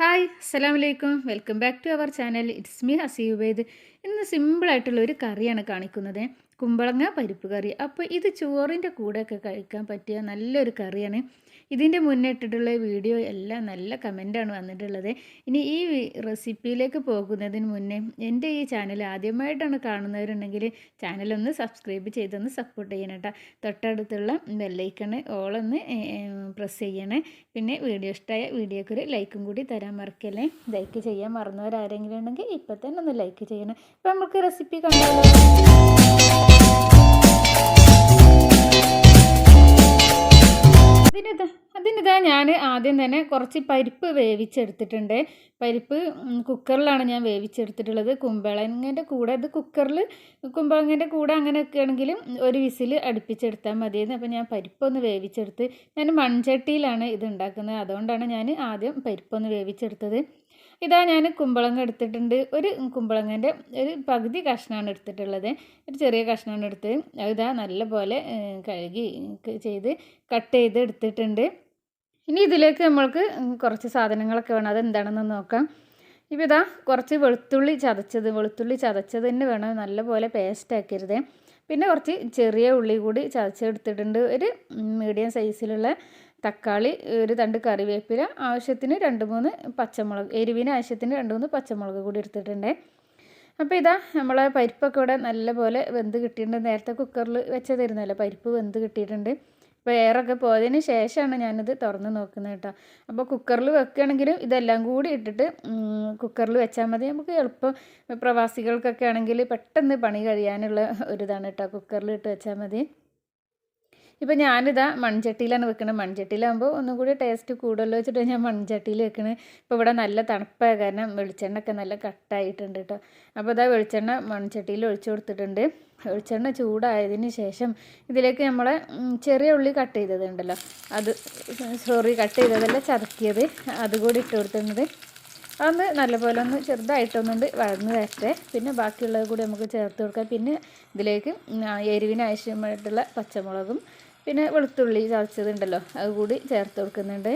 Hi അസ്സലാം വലൈക്കും welcome back to our channel. It's me ഹസീബേദ് ഇന്ന് സിമ്പിളായിട്ടുള്ള ഒരു കറിയാണ് കാണിക്കുന്നത്. കുമ്പളങ്ങ പരിപ്പ് കറി. അപ്പോൾ ഇത് ചോറിന്റെ കൂടെയൊക്കെ കഴിക്കാൻ പറ്റിയ നല്ലൊരു കറിയാണ്. ഇതിന്റെ മുന്നേ ഇട്ടിട്ടുള്ള വീഡിയോ എല്ലാം നല്ല കമന്റാണ് വന്നിട്ടുള്ളത്. ഇനി ഈ റെസിപ്പിയിലേക്ക് പോകുന്നതിന് മുന്നേ എന്റെ ഈ ചാനൽ ആദ്യമായിട്ടാണ് കാണുന്നവരുണ്ടെങ്കിൽ ചാനലൊന്ന് സബ്സ്ക്രൈബ് ചെയ്തൊന്ന് സപ്പോർട്ട് ചെയ്യണം കേട്ടോ. തൊട്ടടുത്തുള്ള ബെല്ലൈക്കണ് ഓളൊന്ന് പ്രസ് ചെയ്യണേ. പിന്നെ വീഡിയോ ഇഷ്ടമായ വീഡിയോക്ക് ഒരു ലൈക്കും കൂടി തരാൻ മറക്കല്ലേ. ലൈക്ക് ചെയ്യാൻ മറന്നവരാരെങ്കിലും ഉണ്ടെങ്കിൽ ഇപ്പം തന്നെ ഒന്ന് ലൈക്ക് ചെയ്യണം. ഇപ്പം നമുക്ക് റെസിപ്പി കണ്ടാലോ ഞാൻ ആദ്യം തന്നെ കുറച്ച് പരിപ്പ് വേവിച്ചെടുത്തിട്ടുണ്ട്. പരിപ്പ് കുക്കറിലാണ് ഞാൻ വേവിച്ചെടുത്തിട്ടുള്ളത്. കുമ്പളങ്ങന്റെ കൂടെ ഇത് കുക്കറിൽ കുമ്പളങ്ങന്റെ കൂടെ അങ്ങനെയൊക്കെ ആണെങ്കിലും ഒരു വിസിൽ അടുപ്പിച്ചെടുത്താൽ മതിയെന്ന് അപ്പോൾ ഞാൻ പരിപ്പൊന്ന് വേവിച്ചെടുത്ത് ഞാൻ മൺചട്ടിയിലാണ് ഇത് ഉണ്ടാക്കുന്നത്. അതുകൊണ്ടാണ് ഞാൻ ആദ്യം പരിപ്പൊന്ന് വേവിച്ചെടുത്തത്. ഇതാ ഞാൻ കുമ്പളങ്ങ എടുത്തിട്ടുണ്ട്. ഒരു കുമ്പളങ്ങന്റെ ഒരു പകുതി കഷ്ണമാണ് എടുത്തിട്ടുള്ളത്. ഒരു ചെറിയ കഷ്ണമാണ് എടുത്ത് അതിതാ നല്ല പോലെ കഴുകി ചെയ്ത് കട്ട് ചെയ്ത് എടുത്തിട്ടുണ്ട് ഇനി ഇതിലേക്ക് നമ്മൾക്ക് കുറച്ച് സാധനങ്ങളൊക്കെ വേണം. അതെന്താണെന്ന് നോക്കാം. ഇപ്പോൾ ഇതാ കുറച്ച് വെളുത്തുള്ളി ചതച്ചത്. വെളുത്തുള്ളി ചതച്ചത് തന്നെ വേണം. നല്ലപോലെ പേസ്റ്റ് ആക്കരുത്. പിന്നെ കുറച്ച് ചെറിയ ഉള്ളി കൂടി ചതച്ചെടുത്തിട്ടുണ്ട്. ഒരു മീഡിയം സൈസിലുള്ള തക്കാളി ഒരു തണ്ട് കറിവേപ്പില ആവശ്യത്തിന് രണ്ട് മൂന്ന് പച്ചമുളക് എരിവിന് ആവശ്യത്തിന് രണ്ട് മൂന്ന് പച്ചമുളക് കൂടി എടുത്തിട്ടുണ്ട്. അപ്പോൾ ഇതാ നമ്മളെ പരിപ്പൊക്കെ ഇവിടെ നല്ലപോലെ വെന്ത് കിട്ടിയിട്ടുണ്ട്. നേരത്തെ കുക്കറിൽ വെച്ചതായിരുന്നല്ലോ. പരിപ്പ് വെന്ത് കിട്ടിയിട്ടുണ്ട്. അപ്പോൾ എയറൊക്കെ പോയതിന് ശേഷമാണ് ഞാനിത് തുറന്ന് നോക്കുന്നത് കേട്ടോ. അപ്പോൾ കുക്കറിൽ വെക്കുകയാണെങ്കിലും ഇതെല്ലാം കൂടി ഇട്ടിട്ട് കുക്കറിൽ വെച്ചാൽ മതി. നമുക്ക് എളുപ്പം പ്രവാസികൾക്കൊക്കെ ആണെങ്കിൽ പെട്ടെന്ന് പണി കഴിയാനുള്ള ഒരിതാണ് കേട്ടോ. കുക്കറിൽ ഇട്ട് വെച്ചാൽ മതി. ഇപ്പോൾ ഞാനിതാ മൺചട്ടിയിലാണ് വെക്കുന്നത് മൺചട്ടിയിലാകുമ്പോൾ ഒന്നും കൂടി ടേസ്റ്റ് കൂടുതലോ വെച്ചിട്ട് ഞാൻ മൺചട്ടിയിൽ വെക്കുന്നത് ഇപ്പോൾ ഇവിടെ നല്ല തണുപ്പായ കാരണം വെളിച്ചെണ്ണ ഒക്കെ നല്ല കട്ടായിട്ടുണ്ട് കേട്ടോ അപ്പോൾ ഇതാ വെളിച്ചെണ്ണ മൺചട്ടിയിൽ ഒഴിച്ചു കൊടുത്തിട്ടുണ്ട്. വെളിച്ചെണ്ണ ചൂടായതിന് ശേഷം ഇതിലേക്ക് നമ്മൾ ചെറിയ ഉള്ളി കട്ട് ചെയ്തതുണ്ടല്ലോ. അത് സോറി കട്ട് ചെയ്തതല്ല ചതക്കിയത്. അതുകൂടി ഇട്ട് കൊടുത്തിട്ടുണ്ട്. അതൊന്ന് നല്ലപോലെ ഒന്ന് ചെറുതായിട്ടൊന്നുണ്ട് വഴന്ന് വരട്ടെ. പിന്നെ ബാക്കിയുള്ളത് കൂടി നമുക്ക് ചേർത്ത് കൊടുക്കാം. പിന്നെ ഇതിലേക്ക് എരിവിന് ആവശ്യമായിട്ടുള്ള പച്ചമുളകും പിന്നെ വെളുത്തുള്ളി ചതച്ചതുണ്ടല്ലോ അത് കൂടി ചേർത്ത് കൊടുക്കുന്നുണ്ട്.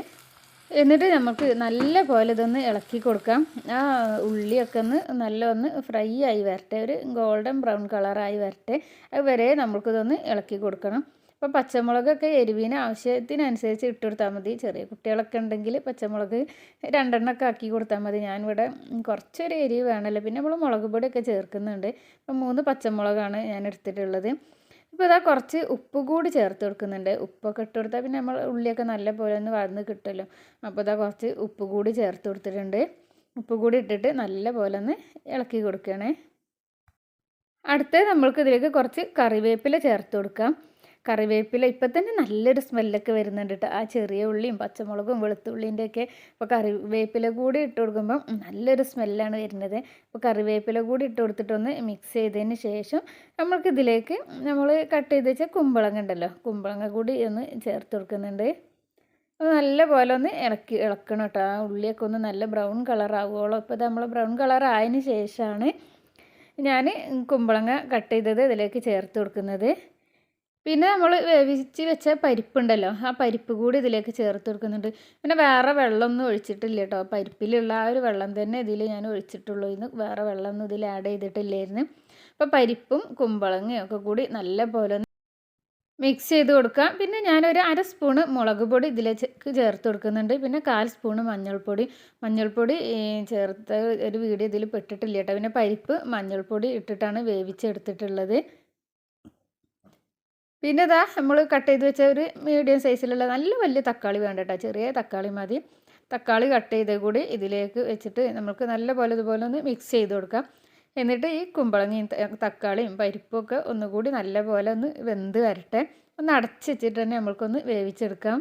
എന്നിട്ട് നമുക്ക് നല്ല പോലെ ഇതൊന്ന് ഇളക്കി കൊടുക്കാം. ആ ഉള്ളിയൊക്കെ ഒന്ന് നല്ല ഒന്ന് ഫ്രൈ ആയി വരട്ടെ ഒരു ഗോൾഡൻ ബ്രൗൺ കളറായി വരട്ടെ. അത് വരെ നമുക്കിതൊന്ന് ഇളക്കി കൊടുക്കണം. അപ്പോൾ പച്ചമുളകൊക്കെ എരിവിന് ആവശ്യത്തിനനുസരിച്ച് ഇട്ട് കൊടുത്താൽ മതി. ചെറിയ കുട്ടികളൊക്കെ ഉണ്ടെങ്കിൽ പച്ചമുളക് രണ്ടെണ്ണമൊക്കെ ആക്കി കൊടുത്താൽ മതി. ഞാനിവിടെ കുറച്ചൊരു എരിവ് വേണമല്ലോ. പിന്നെ നമ്മൾ മുളക് പൊടിയൊക്കെ ചേർക്കുന്നുണ്ട്. അപ്പോൾ മൂന്ന് പച്ചമുളകാണ് ഞാൻ എടുത്തിട്ടുള്ളത്. ഇപ്പോൾ ഇതാ കുറച്ച് ഉപ്പ് കൂടി ചേർത്ത് കൊടുക്കുന്നുണ്ട്. ഉപ്പൊക്കെ ഇട്ട് കൊടുത്താൽ പിന്നെ നമ്മൾ ഉള്ളിയൊക്കെ നല്ല പോലെ ഒന്ന് വഴന്ന് കിട്ടുമല്ലോ. അപ്പോൾ ഇതാ കുറച്ച് ഉപ്പ് കൂടി ചേർത്ത് കൊടുത്തിട്ടുണ്ട്. ഉപ്പ് കൂടി ഇട്ടിട്ട് നല്ല പോലെ ഒന്ന് ഇളക്കി കൊടുക്കണേ അടുത്ത് നമ്മൾക്ക് ഇതിലേക്ക് കുറച്ച് കറിവേപ്പില ചേർത്ത് കൊടുക്കാം. കറിവേപ്പില ഇപ്പം തന്നെ നല്ലൊരു സ്മെല്ലൊക്കെ വരുന്നുണ്ട് കേട്ടോ ആ ചെറിയ ഉള്ളിയും പച്ചമുളകും വെളുത്തുള്ളിന്റെ ഒക്കെ ഇപ്പോൾ കറിവേപ്പില കൂടി ഇട്ട് കൊടുക്കുമ്പം നല്ലൊരു സ്മെല്ലാണ് വരുന്നത്. അപ്പോൾ കറിവേപ്പില കൂടി ഇട്ട് കൊടുത്തിട്ടൊന്ന് മിക്സ് ചെയ്തതിന് ശേഷം നമ്മൾക്ക് ഇതിലേക്ക് നമ്മൾ കട്ട് ചെയ്ത് വെച്ച കുമ്പളങ്ങ ഉണ്ടല്ലോ കുമ്പളങ്ങ കൂടി ഒന്ന് ചേർത്ത് കൊടുക്കുന്നുണ്ട്. നല്ല പോലെ ഒന്ന് ഇളക്കി ഇളക്കണം കേട്ടോ ആ ഉള്ളിയൊക്കെ ഒന്ന് നല്ല ബ്രൗൺ കളർ ആവുകയുള്ളൂ അപ്പോൾ ഇത് നമ്മൾ ബ്രൗൺ കളർ ആയതിന് ശേഷമാണ് ഞാൻ കുമ്പളങ്ങ കട്ട് ചെയ്തത് ഇതിലേക്ക് ചേർത്ത് കൊടുക്കുന്നത്. പിന്നെ നമ്മൾ വേവിച്ച് വെച്ച പരിപ്പുണ്ടല്ലോ ആ പരിപ്പ് കൂടി ഇതിലേക്ക് ചേർത്ത് കൊടുക്കുന്നുണ്ട്. പിന്നെ വേറെ വെള്ളമൊന്നും ഒഴിച്ചിട്ടില്ല കേട്ടോ പരിപ്പിലുള്ള ആ ഒരു വെള്ളം തന്നെ ഇതിൽ ഞാൻ ഒഴിച്ചിട്ടുള്ളൂ. ഇന്ന് വേറെ വെള്ളമൊന്നും ഇതിൽ ആഡ് ചെയ്തിട്ടില്ലായിരുന്നു. അപ്പോൾ പരിപ്പും കുമ്പളങ്ങയും ഒക്കെ കൂടി നല്ല പോലെ മിക്സ് ചെയ്ത് കൊടുക്കാം. പിന്നെ ഞാനൊരു അര സ്പൂണ് മുളക് പൊടി ഇതിലേക്ക് ചേർത്ത് കൊടുക്കുന്നുണ്ട്. പിന്നെ കാൽ സ്പൂണ് മഞ്ഞൾപ്പൊടി. മഞ്ഞൾപ്പൊടി ചേർത്ത് ഒരു വീഡിയോ ഇതിൽ പെട്ടിട്ടില്ല കേട്ടോ. പിന്നെ പരിപ്പ് മഞ്ഞൾപ്പൊടി ഇട്ടിട്ടാണ് വേവിച്ചെടുത്തിട്ടുള്ളത്. പിന്നെ ഇതാ നമ്മൾ കട്ട് ചെയ്ത് വെച്ച ഒരു മീഡിയം സൈസിലുള്ള നല്ല വലിയ തക്കാളി വേണ്ട ചെറിയ തക്കാളി മതി. തക്കാളി കട്ട് ചെയ്ത കൂടി ഇതിലേക്ക് വെച്ചിട്ട് നമുക്ക് നല്ല പോലെ ഇതുപോലെ ഒന്ന് മിക്സ് ചെയ്ത് കൊടുക്കാം. എന്നിട്ട് ഈ കുമ്പളങ്ങയും തക്കാളിയും പരിപ്പും ഒക്കെ ഒന്നുകൂടി നല്ല പോലെ ഒന്ന് വെന്ത് വരട്ടെ. ഒന്ന് അടച്ച് വെച്ചിട്ട് തന്നെ നമ്മൾക്കൊന്ന് വേവിച്ചെടുക്കാം.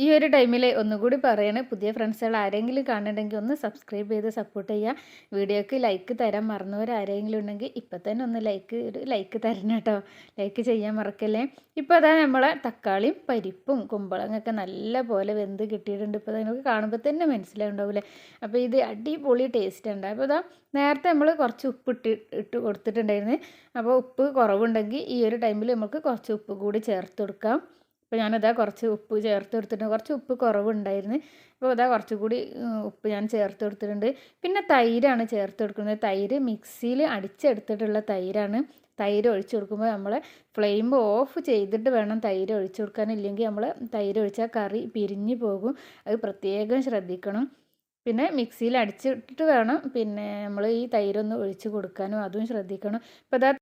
ഈ ഒരു ടൈമിൽ ഒന്നുകൂടി പറയണേ. പുതിയ ഫ്രണ്ട്സുകൾ ആരെങ്കിലും കാണുന്നുണ്ടെങ്കിൽ ഒന്ന് സബ്സ്ക്രൈബ് ചെയ്ത് സപ്പോർട്ട് ചെയ്യുക വീഡിയോക്ക് ലൈക്ക് തരാൻ മറന്നവർ ആരെങ്കിലും ഉണ്ടെങ്കിൽ ഇപ്പം തന്നെ ഒന്ന് ലൈക്ക് ഒരു ലൈക്ക് തരണം കേട്ടോ ലൈക്ക് ചെയ്യാൻ മറക്കല്ലേ? ഇപ്പോൾ അതാ നമ്മളെ തക്കാളിയും പരിപ്പും കുമ്പളങ്ങൊക്കെ നല്ല പോലെ വെന്ത് കിട്ടിയിട്ടുണ്ട്. ഇപ്പോൾ നിങ്ങൾക്ക് കാണുമ്പോൾ തന്നെ മനസ്സിലാവുണ്ടാവില്ലേ അപ്പോൾ ഇത് അടിപൊളി ടേസ്റ്റ് ഉണ്ട്. അപ്പോൾ ഇതാ നേരത്തെ നമ്മൾ കുറച്ച് ഉപ്പ് ഇട്ട് ഇട്ട് കൊടുത്തിട്ടുണ്ടായിരുന്നു. അപ്പോൾ ഉപ്പ് കുറവുണ്ടെങ്കിൽ ഈ ഒരു ടൈമിൽ നമുക്ക് കുറച്ച് ഉപ്പ് കൂടി ചേർത്ത് കൊടുക്കാം. അപ്പോൾ ഞാനിതാ കുറച്ച് ഉപ്പ് ചേർത്ത് കൊടുത്തിട്ടുണ്ട്. കുറച്ച് ഉപ്പ് കുറവുണ്ടായിരുന്നു. അപ്പോൾ ഇതാ കുറച്ചുകൂടി ഉപ്പ് ഞാൻ ചേർത്ത് കൊടുത്തിട്ടുണ്ട്. പിന്നെ തൈരാണ് ചേർത്ത് കൊടുക്കുന്നത്. തൈര് മിക്സിയിൽ അടിച്ചെടുത്തിട്ടുള്ള തൈരാണ്. തൈര് ഒഴിച്ചു കൊടുക്കുമ്പോൾ നമ്മൾ ഫ്ലെയിം ഓഫ് ചെയ്തിട്ട് വേണം തൈര് ഒഴിച്ചു കൊടുക്കാൻ. ഇല്ലെങ്കിൽ നമ്മൾ തൈര് ഒഴിച്ചാൽ കറി പിരിഞ്ഞു പോകും. അത് പ്രത്യേകം ശ്രദ്ധിക്കണം. പിന്നെ മിക്സിയിൽ അടിച്ചിട്ട് വേണം പിന്നെ നമ്മൾ ഈ തൈരൊന്ന് ഒഴിച്ച് കൊടുക്കാനും. അതും ശ്രദ്ധിക്കണം. ഇപ്പോൾ ഇതാ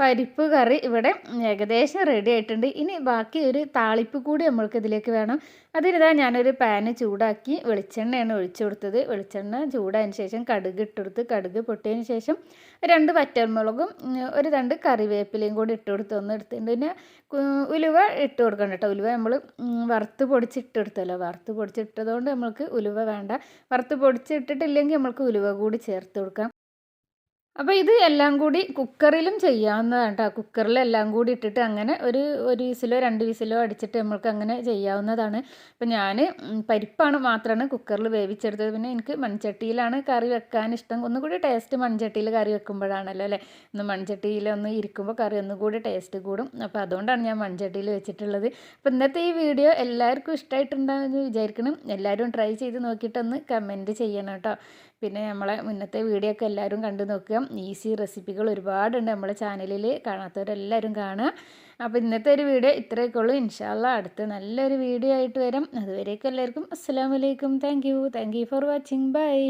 പരിപ്പ് കറി ഇവിടെ ഏകദേശം റെഡി ആയിട്ടുണ്ട്. ഇനി ബാക്കി ഒരു താളിപ്പ് കൂടി നമ്മൾക്ക് ഇതിലേക്ക് വേണം. അതിനിതാ ഞാനൊരു പാന് ചൂടാക്കി വെളിച്ചെണ്ണയാണ് ഒഴിച്ചു കൊടുത്തത്. വെളിച്ചെണ്ണ ചൂടായതിന് ശേഷം കടുക് ഇട്ടെടുത്ത് കടുക് പൊട്ടിയതിന് ശേഷം രണ്ട് വറ്റൽമുളകും ഒരു രണ്ട് കറിവേപ്പിലയും കൂടി ഇട്ട് കൊടുത്ത് ഒന്ന് എടുത്തിട്ടുണ്ട്. പിന്നെ ഉലുവ ഇട്ട് കൊടുക്കണം ഉലുവ നമ്മൾ വറുത്ത് പൊടിച്ചിട്ടെടുത്തല്ലോ. വറുത്ത് പൊടിച്ചിട്ടതുകൊണ്ട് നമ്മൾക്ക് ഉലുവ വേണ്ട. വറുത്ത് പൊടിച്ചിട്ടിട്ടില്ലെങ്കിൽ നമ്മൾക്ക് ഉലുവ കൂടി ചേർത്ത് കൊടുക്കാം. അപ്പോൾ ഇത് എല്ലാം കൂടി കുക്കറിലും ചെയ്യാവുന്നതാണ് കേട്ടോ കുക്കറിൽ എല്ലാം കൂടി ഇട്ടിട്ട് അങ്ങനെ ഒരു ഒരു വിസിലോ രണ്ട് വിസിലോ അടിച്ചിട്ട് നമ്മൾക്ക് അങ്ങനെ ചെയ്യാവുന്നതാണ്. അപ്പോൾ ഞാൻ പരിപ്പാണ് മാത്രമാണ് കുക്കറിൽ വേവിച്ചെടുത്തത്. പിന്നെ എനിക്ക് മൺചട്ടിയിലാണ് കറി വെക്കാൻ ഇഷ്ടം. ഒന്നുകൂടി ടേസ്റ്റ് മൺചട്ടിയിൽ കറി വെക്കുമ്പോഴാണല്ലോ അല്ലേ? ഒന്ന് മൺചട്ടിയിൽ ഒന്ന് ഇരിക്കുമ്പോൾ കറി ഒന്നുകൂടി ടേസ്റ്റ് കൂടും. അപ്പോൾ അതുകൊണ്ടാണ് ഞാൻ മൺചട്ടിയിൽ വെച്ചിട്ടുള്ളത്. അപ്പോൾ ഇന്നത്തെ ഈ വീഡിയോ എല്ലാവർക്കും ഇഷ്ടമായിട്ടുണ്ടാകുമെന്ന് വിചാരിക്കണം. എല്ലാവരും ട്രൈ ചെയ്ത് നോക്കിയിട്ടൊന്ന് കമന്റ് ചെയ്യണം കേട്ടോ പിന്നെ നമ്മളെ മുന്നത്തെ വീഡിയോ ഒക്കെ എല്ലാവരും കണ്ടു നോക്കുക. ഈസി റെസിപ്പികൾ ഒരുപാടുണ്ട് നമ്മളെ ചാനലിൽ കാണാത്തവരെല്ലാവരും കാണുക. അപ്പോൾ ഇന്നത്തെ ഒരു വീഡിയോ ഇത്രയൊക്കെ ഉള്ളൂ. ഇൻഷാല്ല അടുത്ത നല്ലൊരു വീഡിയോ ആയിട്ട് വരും. അതുവരേക്കും എല്ലാവർക്കും അസ്സാം വലൈക്കും thank you thank you for watching bye